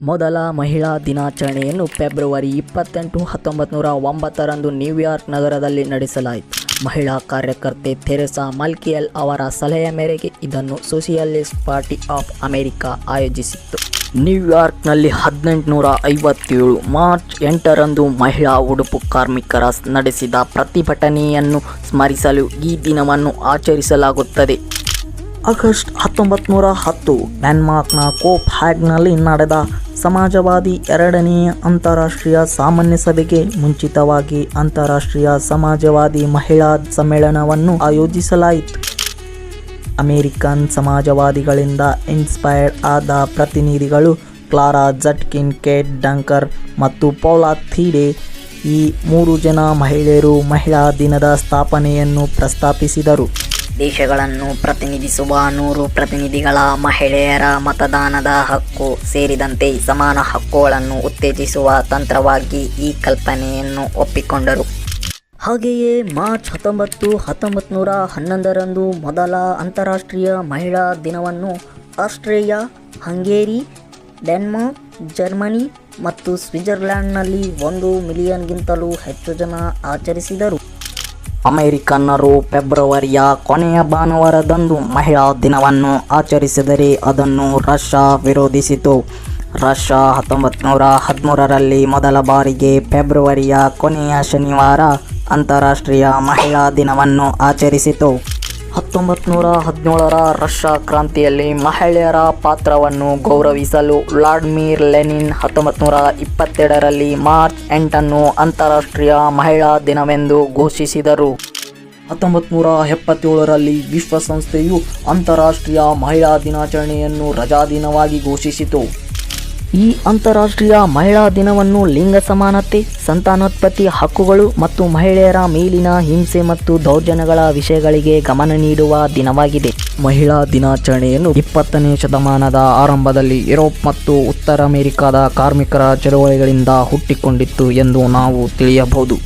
ಮೊದಲ ಮಹಿಳಾ ದಿನಾಚರಣೆಯನ್ನು ಫೆಬ್ರವರಿ ಇಪ್ಪತ್ತೆಂಟು ಹತ್ತೊಂಬತ್ತು ನೂರ ಒಂಬತ್ತರಂದು ನ್ಯೂಯಾರ್ಕ್ ನಗರದಲ್ಲಿ ನಡೆಸಲಾಯಿತು. ಮಹಿಳಾ ಕಾರ್ಯಕರ್ತೆ ಥೆರೆಸಾ ಮಲ್ಕಿಯಲ್ ಅವರ ಸಲಹೆಯ ಮೇರೆಗೆ ಇದನ್ನು ಸೋಷಿಯಲಿಸ್ಟ್ ಪಾರ್ಟಿ ಆಫ್ ಅಮೆರಿಕಾ ಆಯೋಜಿಸಿತ್ತು. ನ್ಯೂಯಾರ್ಕ್ನಲ್ಲಿ ಹದಿನೆಂಟುನೂರ ಐವತ್ತೇಳು ಮಾರ್ಚ್ ಎಂಟರಂದು ಮಹಿಳಾ ಉಡುಪು ಕಾರ್ಮಿಕರ ನಡೆಸಿದ ಪ್ರತಿಭಟನೆಯನ್ನು ಸ್ಮರಿಸಲು ಈ ದಿನವನ್ನು ಆಚರಿಸಲಾಗುತ್ತದೆ. ಆಗಸ್ಟ್ ಹತ್ತೊಂಬತ್ತು ನೂರ ಹತ್ತು ಡೆನ್ಮಾರ್ಕ್ನ ಕೋಪ್ ಹ್ಯಾಗ್ನಲ್ಲಿ ನಡೆದ ಸಮಾಜವಾದಿ ಎರಡನೆಯ ಅಂತಾರಾಷ್ಟ್ರೀಯ ಸಾಮಾನ್ಯ ಸಭೆಗೆ ಮುಂಚಿತವಾಗಿ ಅಂತಾರಾಷ್ಟ್ರೀಯ ಸಮಾಜವಾದಿ ಮಹಿಳಾ ಸಮ್ಮೇಳನವನ್ನು ಆಯೋಜಿಸಲಾಯಿತು. ಅಮೇರಿಕನ್ ಸಮಾಜವಾದಿಗಳಿಂದ ಇನ್ಸ್ಪೈರ್ಡ್ ಆದ ಪ್ರತಿನಿಧಿಗಳು ಕ್ಲಾರಾ ಜಟ್ಕಿನ್, ಕೇಟ್ ಡಂಕರ್ ಮತ್ತು ಪೌಲಾ ಥೀಡೆ ಈ ಮೂರು ಜನ ಮಹಿಳೆಯರು ಮಹಿಳಾ ದಿನದ ಸ್ಥಾಪನೆಯನ್ನು ಪ್ರಸ್ತಾಪಿಸಿದರು. ದೇಶಗಳನ್ನು ಪ್ರತಿನಿಧಿಸುವ ನೂರು ಪ್ರತಿನಿಧಿಗಳ ಮಹಿಳೆಯರ ಮತದಾನದ ಹಕ್ಕು ಸೇರಿದಂತೆ ಸಮಾನ ಹಕ್ಕುಗಳನ್ನು ಉತ್ತೇಜಿಸುವ ತಂತ್ರವಾಗಿ ಈ ಕಲ್ಪನೆಯನ್ನು ಒಪ್ಪಿಕೊಂಡರು. ಹಾಗೆಯೇ ಮಾರ್ಚ್ ಹತ್ತೊಂಬತ್ತು ಹತ್ತೊಂಬತ್ತು ನೂರ ಹನ್ನೊಂದರಂದು ಮೊದಲ ಅಂತಾರಾಷ್ಟ್ರೀಯ ಮಹಿಳಾ ದಿನವನ್ನು ಆಸ್ಟ್ರೇಲಿಯಾ, ಹಂಗೇರಿ, ಡೆನ್ಮಾರ್ಕ್, ಜರ್ಮನಿ ಮತ್ತು ಸ್ವಿಟ್ಜರ್ಲ್ಯಾಂಡ್ನಲ್ಲಿ ಒಂದು ಮಿಲಿಯನ್ಗಿಂತಲೂ ಹೆಚ್ಚು ಜನ ಆಚರಿಸಿದರು. ಅಮೆರಿಕನ್ನರು ಫೆಬ್ರವರಿಯ ಕೊನೆಯ ಭಾನುವಾರದಂದು ಮಹಿಳಾ ದಿನವನ್ನು ಆಚರಿಸಿದರೆ ಅದನ್ನು ರಷ್ಯಾ ವಿರೋಧಿಸಿತು. ರಷ್ಯಾ ಹತ್ತೊಂಬತ್ತು ನೂರ ಹದಿಮೂರರಲ್ಲಿ ಮೊದಲ ಬಾರಿಗೆ ಫೆಬ್ರವರಿಯ ಕೊನೆಯ ಶನಿವಾರ ಅಂತಾರಾಷ್ಟ್ರೀಯ ಮಹಿಳಾ ದಿನವನ್ನು ಆಚರಿಸಿತು. ಹತ್ತೊಂಬತ್ತು ನೂರ ಹದಿನೇಳರ ರಷ್ಯಾ ಕ್ರಾಂತಿಯಲ್ಲಿ ಮಹಿಳೆಯರ ಪಾತ್ರವನ್ನು ಗೌರವಿಸಲು ವ್ಲಾಡ್ಮಿರ್ ಲೆನಿನ್ ಹತ್ತೊಂಬತ್ತು ನೂರ ಇಪ್ಪತ್ತೆರಡರಲ್ಲಿ ಮಾರ್ಚ್ ಎಂಟನ್ನು ಅಂತಾರಾಷ್ಟ್ರೀಯ ಮಹಿಳಾ ದಿನವೆಂದು ಘೋಷಿಸಿದರು. ಹತ್ತೊಂಬತ್ತು ನೂರ ಎಪ್ಪತ್ತೇಳರಲ್ಲಿ ವಿಶ್ವಸಂಸ್ಥೆಯು ಅಂತಾರಾಷ್ಟ್ರೀಯ ಮಹಿಳಾ ದಿನಾಚರಣೆಯನ್ನು ರಜಾದಿನವಾಗಿ ಘೋಷಿಸಿತು. ಈ ಅಂತಾರಾಷ್ಟ್ರೀಯ ಮಹಿಳಾ ದಿನವನ್ನು ಲಿಂಗ ಸಮಾನತೆ, ಸಂತಾನೋತ್ಪತ್ತಿ ಹಕ್ಕುಗಳು ಮತ್ತು ಮಹಿಳೆಯರ ಮೇಲಿನ ಹಿಂಸೆ ಮತ್ತು ದೌರ್ಜನ್ಯಗಳ ವಿಷಯಗಳಿಗೆ ಗಮನ ನೀಡುವ ದಿನವಾಗಿದೆ. ಮಹಿಳಾ ದಿನಾಚರಣೆಯನ್ನು ಇಪ್ಪತ್ತನೇ ಶತಮಾನದ ಆರಂಭದಲ್ಲಿ ಯುರೋಪ್ ಮತ್ತು ಉತ್ತರ ಅಮೆರಿಕಾದ ಕಾರ್ಮಿಕರ ಚಳುವಳಿಗಳಿಂದ ಹುಟ್ಟಿಕೊಂಡಿತ್ತು ಎಂದು ನಾವು ತಿಳಿಯಬಹುದು.